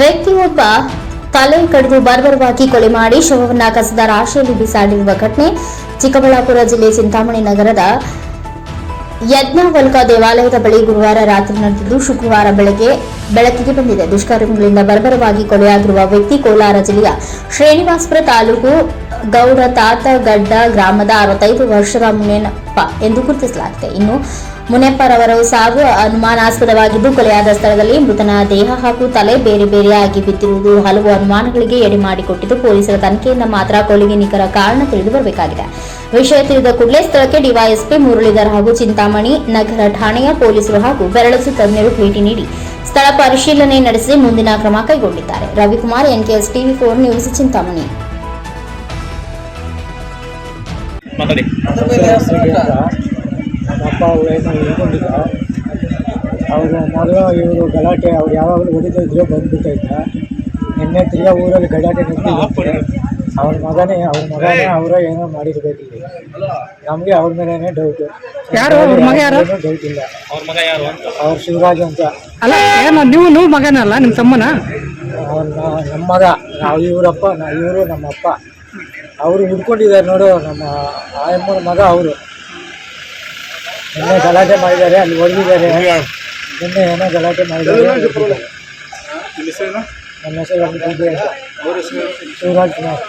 ವ್ಯಕ್ತಿಯೊಬ್ಬ ತಲೆ ಕಡಿದು ಬರ್ಬರವಾಗಿ ಕೊಲೆ ಮಾಡಿ ಶವವನ್ನ ಕಸದ ರಾಶಿಯಲ್ಲಿ ಬಿಸಾಡಿರುವ ಘಟನೆ ಚಿಕ್ಕಬಳ್ಳಾಪುರ ಜಿಲ್ಲೆ ಚಿಂತಾಮಣಿ ನಗರದ ಯಜ್ಞವಲ್ಕ ದೇವಾಲಯದ ಬಳಿ ಗುರುವಾರ ರಾತ್ರಿ ನಡೆದಿದ್ದು ಶುಕ್ರವಾರ ಬೆಳಗ್ಗೆ ಬೆಳಕಿಗೆ ಬಂದಿದೆ. ದುಷ್ಕರ್ಮಿಗಳಿಂದ ಬರ್ಬರವಾಗಿ ಕೊಲೆಯಾಗಿರುವ ವ್ಯಕ್ತಿ ಕೋಲಾರ ಜಿಲ್ಲೆಯ ಶ್ರೀನಿವಾಸಪುರ ತಾಲೂಕು ಗೌಡ ತಾತಗಡ್ಡ ಗ್ರಾಮದ ಅರವತ್ತೈದು ವರ್ಷದ ಮುನೇನಪ್ಪ ಎಂದು ಗುರುತಿಸಲಾಗಿದೆ. ಇನ್ನು ಮುನೆಪ್ಪರವರ ಸಾವು ಅನುಮಾನಾಸ್ಪದವಾಗಿದ್ದು ಕೊಲೆಯಾದ ಸ್ಥಳದಲ್ಲಿ ಮೃತನ ದೇಹ ಹಾಗೂ ತಲೆ ಬೇರೆ ಬೇರೆಯಾಗಿ ಬಿದ್ದಿರುವುದು ಹಲವು ಅನುಮಾನಗಳಿಗೆ ಎಡೆ ಮಾಡಿಕೊಟ್ಟಿದ್ದು ಪೊಲೀಸರ ತನಿಖೆಯಿಂದ ಮಾತ್ರ ಕೊಲೆಗೆ ನಿಖರ ಕಾರಣ ತಿಳಿದು ಬರಬೇಕಾಗಿದೆ. ವಿಷಯ ತಿಳಿದ ಕೂಡಲೇ ಸ್ಥಳಕ್ಕೆ ಡಿವೈಎಸ್ಪಿ ಮುರಳೀಧರ್ ಹಾಗೂ ಚಿಂತಾಮಣಿ ನಗರ ಠಾಣೆಯ ಪೊಲೀಸರು ಹಾಗೂ ಬೆರಳಸು ತಜ್ಞರು ಭೇಟಿ ನೀಡಿ ಸ್ಥಳ ಪರಿಶೀಲನೆ ನಡೆಸಿ ಮುಂದಿನ ಕ್ರಮ ಕೈಗೊಂಡಿದ್ದಾರೆ. Ravikumar NKS TV four news Chintamani. ಮಾತಾಡಿ. ಅಪ್ಪ ಅವ್ರು ಏನೋ ಇಟ್ಕೊಂಡಿದ್ದ ಅವರು ಮೊದಲು ಇವರು ಗಲಾಟೆ ಅವ್ರು ಯಾವಾಗಲೂ ಹೊಡಿತಾ ಇದ್ರು ಬಂದ್ಬಿಟ್ಟೈತ ನಿನ್ನೆ ತಿರ್ಗಾ ಊರಲ್ಲಿ ಗಲಾಟೆ ನಿಂತಿದೆ ಅವ್ರ ಮಗನೇ ಅವ್ರ ಮಗನೇ ಅವರೇ ಏನೋ ಮಾಡಿರ್ಬೇಕು ಇಲ್ಲಿ ನಮಗೆ ಅವ್ರ ಮೇಲೇನೆ ಡೌಟ್ ಯಾರು? ಅವ್ರ ಮಗ ಯಾರು? ಡೌಟ್ ಇಲ್ಲ. ಅವ್ರ ಮಗ ಯಾರು ಅಂತ? ಅವ್ರ ಶಿವರಾಜ್ ಅಂತ. ಅಲ್ಲ ಏನೋ ನೀವು ನೀವು ಮಗನಲ್ಲ ನಿಮ್ಮ ತಮ್ಮನ? ಅವ್ರ ನಮ್ಮ ಮಗ. ನಾವು ಇವರಪ್ಪ ನಾ ಇವರು ನಮ್ಮಪ್ಪ. ಅವರು ಹುಡ್ಕೊಂಡಿದ್ದಾರೆ ನೋಡು ನಮ್ಮ ಆಯಮ್ಮನ ಮಗ ಅವರು. ನಿನ್ನೆ ಗಲಾಟೆ ಮಾಡಿದ್ದಾರೆ ಅಲ್ಲಿ ಹೊಡೆದಿದ್ದಾರೆ ನಿನ್ನೆ ಏನೋ ಗಲಾಟೆ ಮಾಡಿದ್ದಾರೆ ನಮ್ಮ ಹೆಸರು ರಂಗಸ್ವಾಮಿ ಅಂತ ಶಿವರಾಜ್ ಕುಮಾರ್